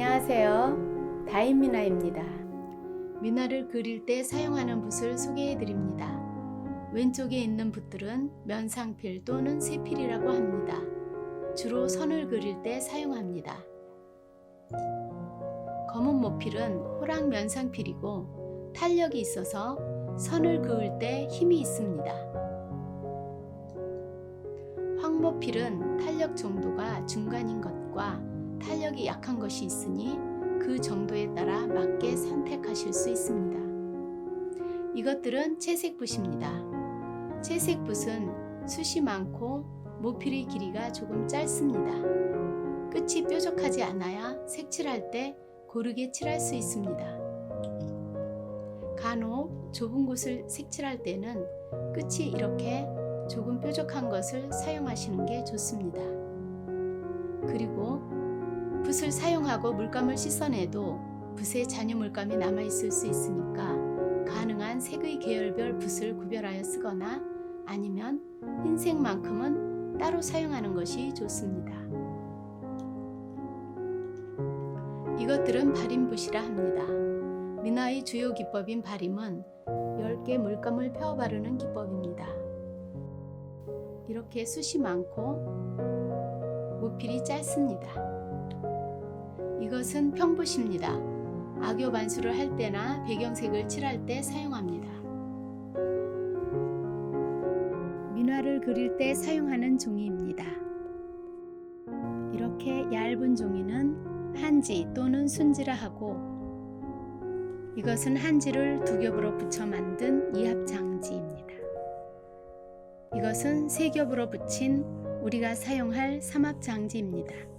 안녕하세요. 다인미나입니다. 미나를 그릴 때 사용하는 붓을 소개해 드립니다. 왼쪽에 있는 붓들은 면상필 또는 세필이라고 합니다. 주로 선을 그릴 때 사용합니다. 검은 모필은 호랑 면상필이고 탄력이 있어서 선을 그을 때 힘이 있습니다. 황모필은 탄력 정도가 중간인 것과 탄력이 약한 것이 있으니 그 정도에 따라 맞게 선택하실 수 있습니다. 이것들은 채색붓입니다. 채색붓은 숱이 많고 모필의 길이가 조금 짧습니다. 끝이 뾰족하지 않아야 색칠할 때 고르게 칠할 수 있습니다. 간혹 좁은 곳을 색칠할 때는 끝이 이렇게 조금 뾰족한 것을 사용하시는 게 좋습니다. 그리고 붓을 사용하고 물감을 씻어내도 붓에 잔여 물감이 남아 있을 수 있으니까 가능한 색의 계열별 붓을 구별하여 쓰거나 아니면 흰색만큼은 따로 사용하는 것이 좋습니다. 이것들은 발임붓이라 합니다. 미나의 주요 기법인 발임은 10개 물감을 펴 바르는 기법입니다. 이렇게 숱이 많고 모필이 짧습니다. 이것은 평붓입니다. 악교 반수를 할 때나 배경색을 칠할 때 사용합니다. 민화를 그릴 때 사용하는 종이입니다. 이렇게 얇은 종이는 한지 또는 순지라 하고 이것은 한지를 두 겹으로 붙여 만든 이합장지입니다. 이것은 세 겹으로 붙인 우리가 사용할 삼합장지입니다.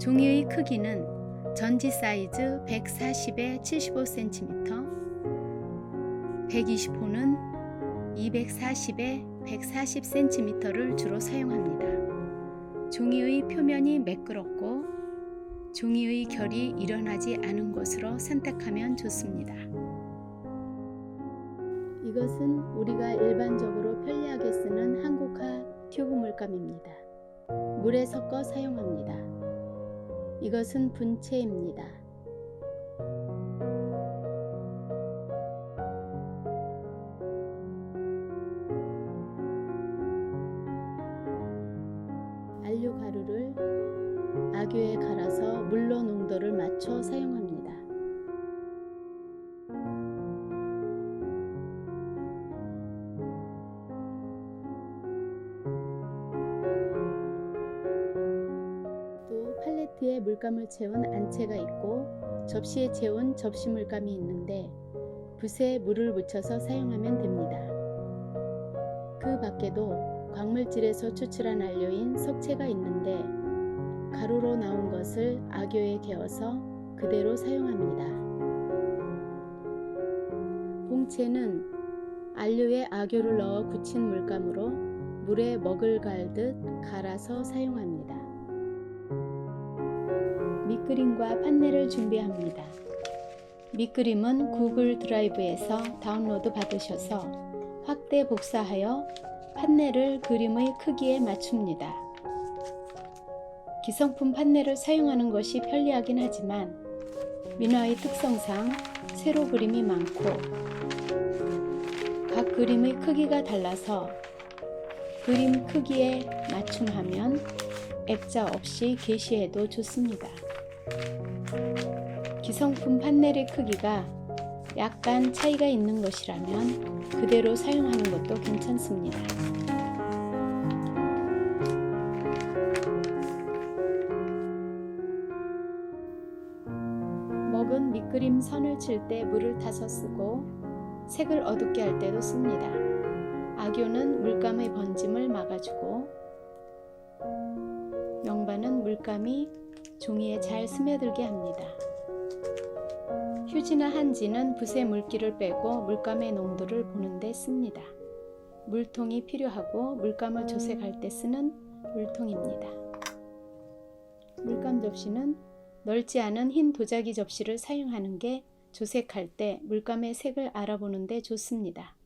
종이의 크기는 전지 사이즈 140에 75cm, 120호는 240에 140cm를 주로 사용합니다. 종이의 표면이 매끄럽고 종이의 결이 일어나지 않은 곳으로 선택하면 좋습니다. 이것은 우리가 일반적으로 편리하게 쓰는 한국화 튜브 물감입니다. 물에 섞어 사용합니다. 이것은 분체입니다. 안료 가루를 악유에 갈아서 물로 농도를 맞춰 사용합니다. 물감을 채운 안채가 있고 접시에 채운 접시 물감이 있는데 붓에 물을 묻혀서 사용하면 됩니다. 그 밖에도 광물질에서 추출한 안료인 석채가 있는데 가루로 나온 것을 악교에 개어서 그대로 사용합니다. 봉채는 안료에 악교를 넣어 굳힌 물감으로 물에 먹을 갈듯 갈아서 사용합니다. 밑그림과 판넬을 준비합니다. 밑그림은 구글 드라이브에서 다운로드 받으셔서 확대 복사하여 판넬을 그림의 크기에 맞춥니다. 기성품 판넬을 사용하는 것이 편리하긴 하지만 민화의 특성상 세로 그림이 많고 각 그림의 크기가 달라서 그림 크기에 맞춤하면 액자 없이 게시해도 좋습니다. 기성품 판넬의 크기가 약간 차이가 있는 것이라면 그대로 사용하는 것도 괜찮습니다. 먹은 밑그림 선을 칠 때 물을 타서 쓰고 색을 어둡게 할 때도 씁니다. 악교는 물감의 번짐을 막아주고 명반은 물감이 종이에 잘 스며들게 합니다. 휴지나 한지는 붓의 물기를 빼고 물감의 농도를 보는 데 씁니다. 물통이 필요하고 물감을 조색할 때 쓰는 물통입니다. 물감 접시는 넓지 않은 흰 도자기 접시를 사용하는 게 조색할 때 물감의 색을 알아보는 데 좋습니다.